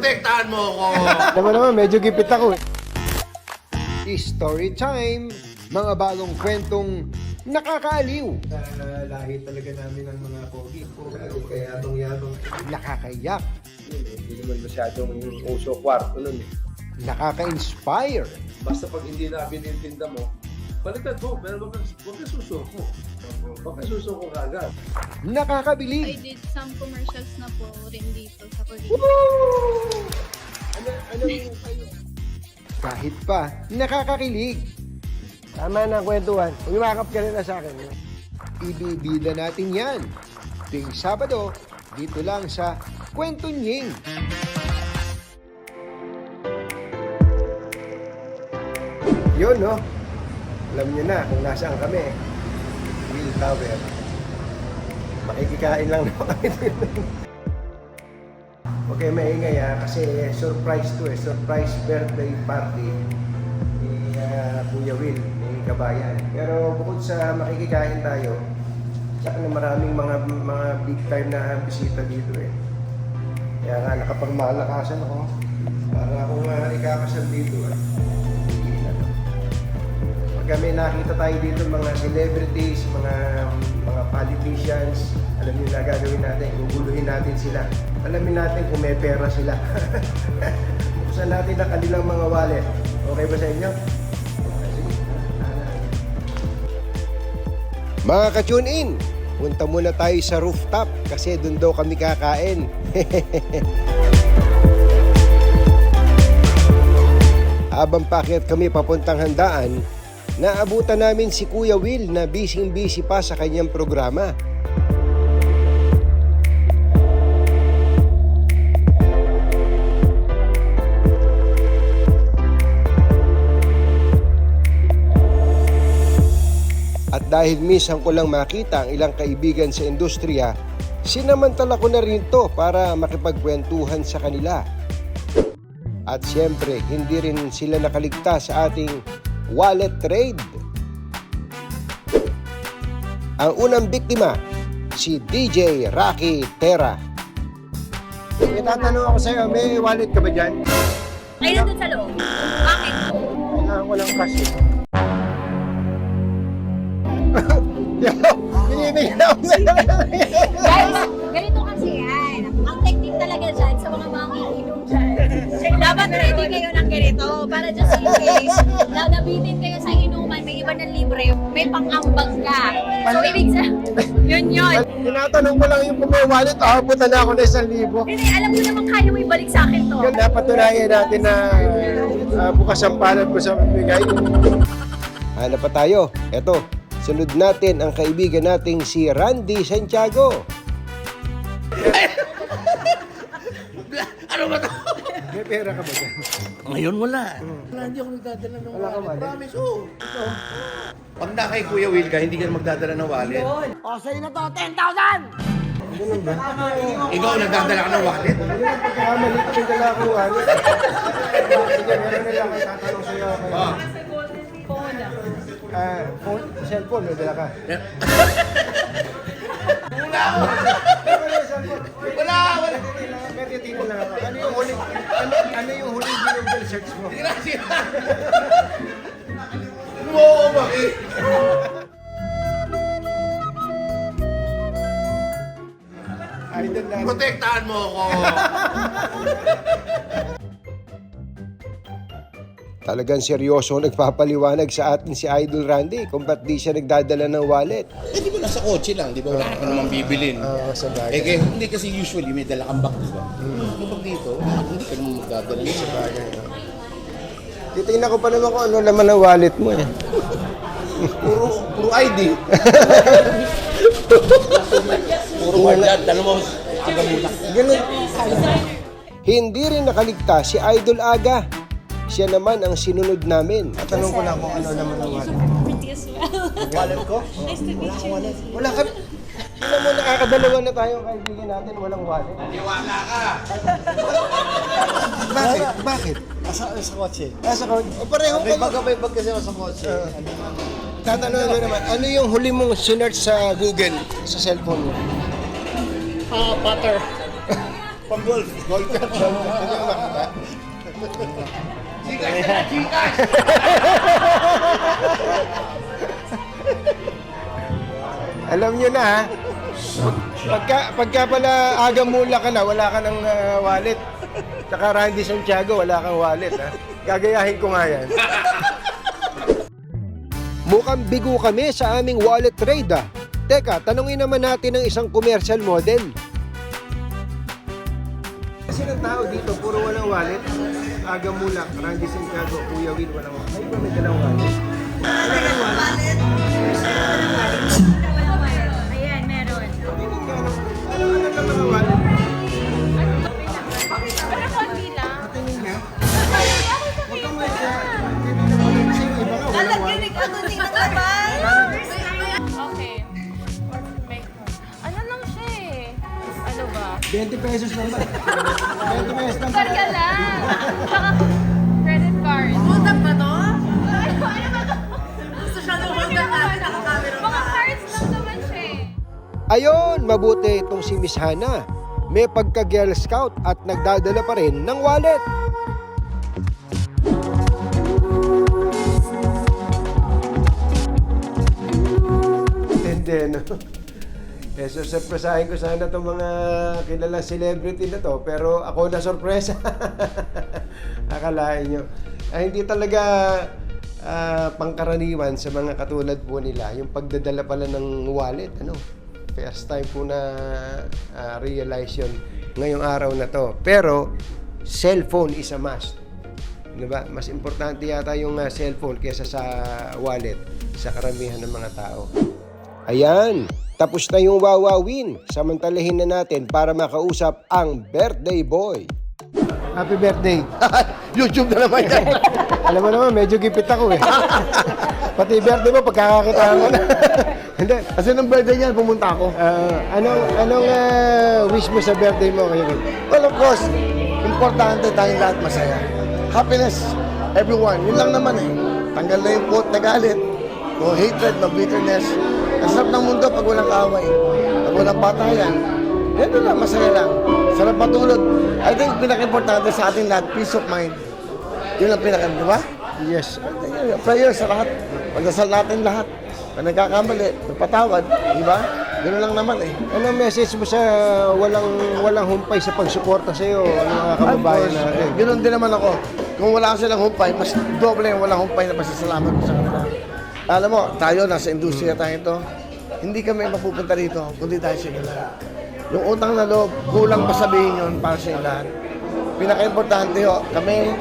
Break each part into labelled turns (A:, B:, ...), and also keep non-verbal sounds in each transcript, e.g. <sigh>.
A: Protektahan mo ako.
B: Alam mo naman, medyo gipit ako eh. Story time! Mga bagong kwentong nakakaaliw. lahi talaga namin ng mga pogi. Kaya yabang yabang. Nakakayak.
C: Hindi naman masyadong uso kwarto nun eh.
B: Nakaka-inspire.
C: Basta pag hindi na binintinda mo, baliktad mo, pero wag kang susuko. Wag kang susuko kagad.
D: I
B: Nakakabilib.
D: did some commercials na po rin dito sa Korea.
B: Yung Kahit pa, nakakakilig. Tama na kwentuhan. Umimakap ka na sa akin. Ibibida natin yan. Tuwing Sabado, dito lang sa Kwento Nying. Yun, no? Alam niyo na kung nasaan kami. Will Tower. Makikikain lang <laughs> naman kami. Huwag kayo maingay ha, kasi surprise to eh, surprise birthday party ni ah, Kuya Will, ni Kabayan. Pero bukod sa makikikain tayo, tsaka na maraming mga mga big time na bisita dito eh. Kaya nga nakapagmalakasan ako para akong uh, ikakasal dito eh. Pagka may nakita tayo dito mga celebrities, mga mga politicians, alam niyo na gagawin natin, guguluhin natin sila. Alamin natin kung may pera sila. <laughs> Buksan natin ang kanilang mga wallet. Okay ba sa inyo? Mga ka-tune in, punta muna tayo sa rooftop kasi doon daw kami kakain. <laughs> Habang pakyat kami papuntang handaan, naabutan namin si Kuya Will na busy-busy pa sa kanyang programa. At dahil minsan ko lang makita ang ilang kaibigan sa industriya, sinamantala ko na rin to para makipagkwentuhan sa kanila. At siyempre, hindi rin sila nakaligtas sa ating wallet trade. Ang unang biktima, si DJ Rocky Terra. May tatanong ako sa'yo, may wallet ka ba dyan?
E: Ay, nandun sa loob. Bakit?
B: Kailangan ko lang kasi. Binibigyan ako
E: Guys, ganito kasi yan. Ang technique talaga dyan sa mga manginginom dyan. Dapat ready kayo ng para just in case na nabitin kayo sa inuman, may iba ng libre, may pang-ambag ka. So, ibig sa... Yun yun.
B: Tinatanong ko lang yung kung may wallet, aabutan na ako ng isang libo.
E: Kasi alam mo naman kaya mo ibalik sa akin to.
B: Yun, napatunayan natin na uh, bukas ang palad mo sa bigay. Hanap pa tayo. Eto, sunod natin ang kaibigan nating si Randy Santiago. <laughs>
A: ano ba to?
B: May pera ka ba dyan?
A: Ngayon wala. Wala, hindi ako nagdadala ng
B: Wala ka
A: wallet.
B: wallet?
A: Promise, oo. Ito. Pag na kay Kuya Will ka, hindi ka magdadala ng wallet.
B: Ganun ba?
A: Ikaw nagdadala ka ng wallet?
B: Hindi na pagkakamali ko yung dala ko wallet. Sige, meron na lang ang tatanong sa'yo.
A: Oh.
B: Ah, phone, cellphone, may dala ka.
A: Wala ako. Wala, wala.
B: Pero titingnan lang ako. Ano yung huli, ano, ano yung huli Google search mo?
A: Gracias. Mo ako bakit?
B: Idol na.
A: Protektahan mo ako.
B: Talagang seryoso nagpapaliwanag sa atin si Idol Randy kung ba't di siya nagdadala ng wallet.
A: Eh, di ba nasa kotse lang, di ba? Wala ka namang bibilin.
B: Oo, sa
A: Eh, kaya, hindi kasi usually may dala kang bag, di ba? Naman magdadala ng bagay.
B: Titingnan ko pa naman kung ano laman ng wallet mo eh. <laughs>
A: Puro, puro ID. puro card, dala mo. Aga muna.
B: Ganun. Hindi rin nakaligtas si Idol Aga. Siya naman ang sinunod namin. Tanong ko lang kung ano naman ang wallet. Wallet ko?
E: Nice to meet you.
B: Wala ka. Alam mo, nakakadalawa na tayo ang kaibigan natin, walang wallet.
A: Iwala ka. <laughs>
B: Bakit? Bakit?
F: Nasa sa kotse.
B: Ah, sa kotse. O pareho
F: May
B: pa.
F: bag may bag kasi ako sa kotse.
B: Tatanungin ko naman, ano yung huli mong sinearch sa Google, sa cellphone mo?
F: Ah, butter.
A: Pang golf. Golf. Ano? Gcash na!
B: Alam nyo na ha, pagka, pagka pala aga mula ka na, wala ka ng ah, wallet. Saka Randy Santiago, wala kang wallet ha. Gagayahin ko nga yan.
G: Mukhang bigo kami sa aming wallet trade ah. Teka, tanungin naman natin ng isang commercial model.
B: Kasi ng tao dito, puro walang wallet. Aga mula, Randy Santiago, Kuya Will, walang wallet. Ay, ba may dalang wallet?
E: Ayan,
B: ano,
D: eh? Ano ba?
B: 20 pesos lang <laughs> ba? 20 pesos lang ba?
D: Karga lang. Tsaka
G: Ayon, mabuti itong si Miss Hana. May pagka-girl scout at nagdadala pa rin ng wallet.
B: Hindi, no? <laughs> Eh, so, surpresahin ko sana itong mga kilalang celebrity na to, pero ako na sorpresa. <laughs> Akalain nyo. Ay, hindi talaga ah, pangkaraniwan sa mga katulad po nila, yung pagdadala pala ng wallet, ano? First time po na ah, realize yun ngayong araw na to. Pero, cellphone is a must. Di ba? Mas importante yata yung ah, cellphone kaysa sa wallet sa karamihan ng mga tao.
G: Ayan, tapos na yung wawawin. Samantalahin na natin para makausap ang birthday boy.
B: Happy birthday! <laughs>
A: YouTube na naman yan.
B: Alam mo naman, medyo gipit ako eh. <laughs> Pati birthday mo, pagkakakitaan ko na. <laughs> Hindi.
A: Kasi nung birthday niyan, pumunta ako.
B: Ah, anong anong ah, wish mo sa birthday mo ngayon?
F: Well, of course, importante tayong lahat masaya. Happiness, everyone. Yun lang naman eh. Tanggal na yung quote na galit. No hatred, no bitterness. Ang sarap ng mundo pag walang kaaway. Pag walang patayan. Ganun lang, masaya lang. Sarap matulog. I think pinaka-importante sa ating lahat, peace of mind. Yun ang pinaka, di ba?
B: Yes.
F: Prayer sa lahat. Pagdasal natin lahat. Pag nagkakamali, magpatawad. Di ba? Ganun lang naman eh.
B: Anong message mo sa walang walang humpay sa pagsuporta sa iyo, ano mga kababayan natin?
F: Ganun din naman ako. Kung wala silang humpay, mas doble yung walang humpay na pasasalamat ko sa kanila. Alam mo, tayo, nasa industriya tayo ito. Hindi kami mapupunta dito, kundi tayo sa lahat. Yung utang na loob, kulang pa sabihin yun para sa inyo lahat. Pinaka-importante ho, kami,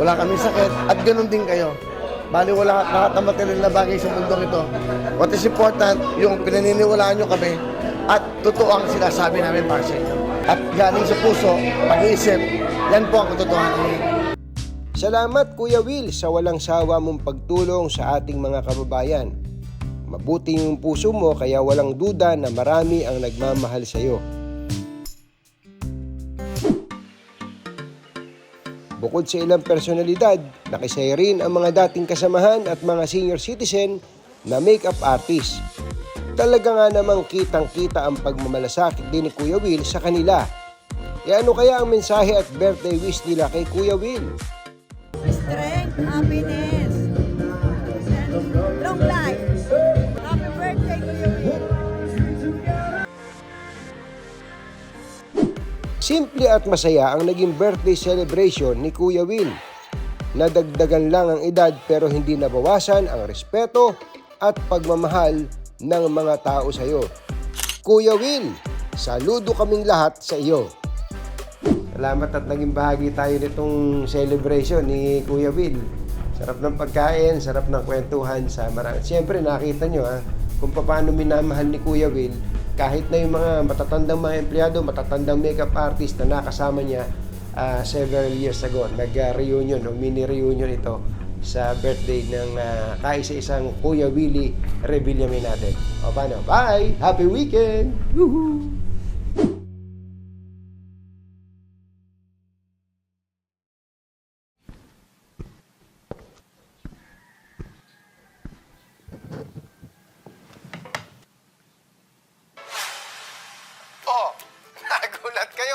F: wala kami sakit, at ganun din kayo. Bali, wala lahat ng material na bagay sa mundong ito. What is important, yung pinaniniwalaan nyo kami, at totoo ang sinasabi namin para sa inyo. At galing sa puso, pag-iisip, yan po ang katotohanan.
G: Salamat Kuya Will sa walang sawa mong pagtulong sa ating mga kababayan. Mabuti yung puso mo kaya walang duda na marami ang nagmamahal sa iyo. Bukod sa ilang personalidad, nakisaya rin ang mga dating kasamahan at mga senior citizen na makeup artist. Talaga nga namang kitang-kita ang pagmamalasakit din ni Kuya Will sa kanila. E ano kaya ang mensahe at birthday wish nila kay Kuya Will?
H: strength, happiness, long life.
G: Simple at masaya ang naging birthday celebration ni Kuya Will. Nadagdagan lang ang edad pero hindi nabawasan ang respeto at pagmamahal ng mga tao sa iyo. Kuya Will, saludo kaming lahat sa iyo.
B: Salamat at naging bahagi tayo nitong celebration ni Kuya Will. Sarap ng pagkain, sarap ng kwentuhan sa marami. Siyempre, nakita nyo ha, kung paano minamahal ni Kuya Will kahit na yung mga matatandang mga empleyado, matatandang makeup artist na nakasama niya ah, several years ago. Nag-reunion o mini-reunion ito sa birthday ng uh, kaisa-isang Kuya Willie Revillame natin. O paano? Bye! Happy weekend! Woohoo!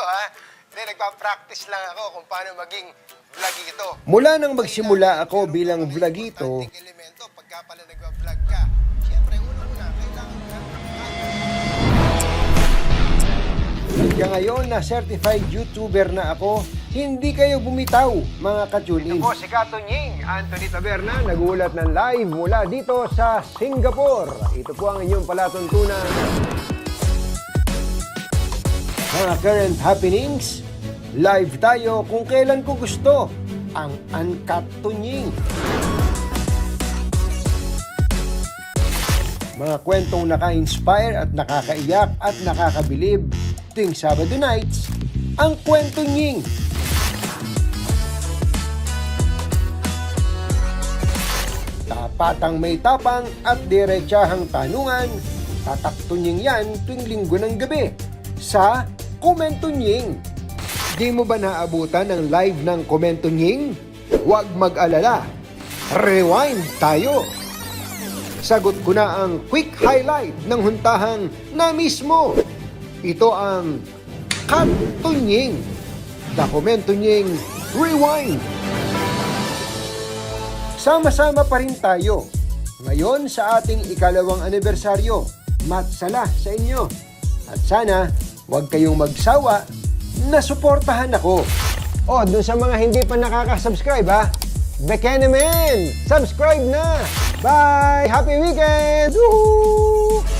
I: Ha?
G: Hindi, nagpa-practice lang ako kung paano maging vlogito.
B: Mula nang magsimula ako bilang vlogito,
G: elemento pagka pala nagva-vlog ka. Siyempre, una-una, kailangan ka
B: hanggang ngayon na certified YouTuber na ako, hindi kayo bumitaw mga katunin.
G: po si Kato Nying, Anthony Taberna, nagulat ng live mula dito sa Singapore. Ito po ang inyong palatuntunan.
B: Mga current happenings, live tayo kung kailan ko gusto. Ang Uncut Tunying. Mga kwentong naka-inspire at nakakaiyak at nakakabilib tuwing Sabado nights, ang Kwento Nying. Tapatang may tapang at diretsahang tanungan, tataktunying yan tuwing linggo ng gabi sa Komentunying. Di mo ba naabutan ng live ng Komentunying? Huwag mag-alala. Rewind tayo. Sagot ko na ang quick highlight ng huntahang na mismo. Ito ang Katunying. The Komentunying Rewind. Sama-sama pa rin tayo. Ngayon sa ating ikalawang anibersaryo. Matsala sa inyo. At sana, huwag kayong magsawa na suportahan ako.
G: Oh, dun sa mga hindi pa nakaka-subscribe ha, Bekenemen! Subscribe na! Bye! Happy weekend! Woohoo!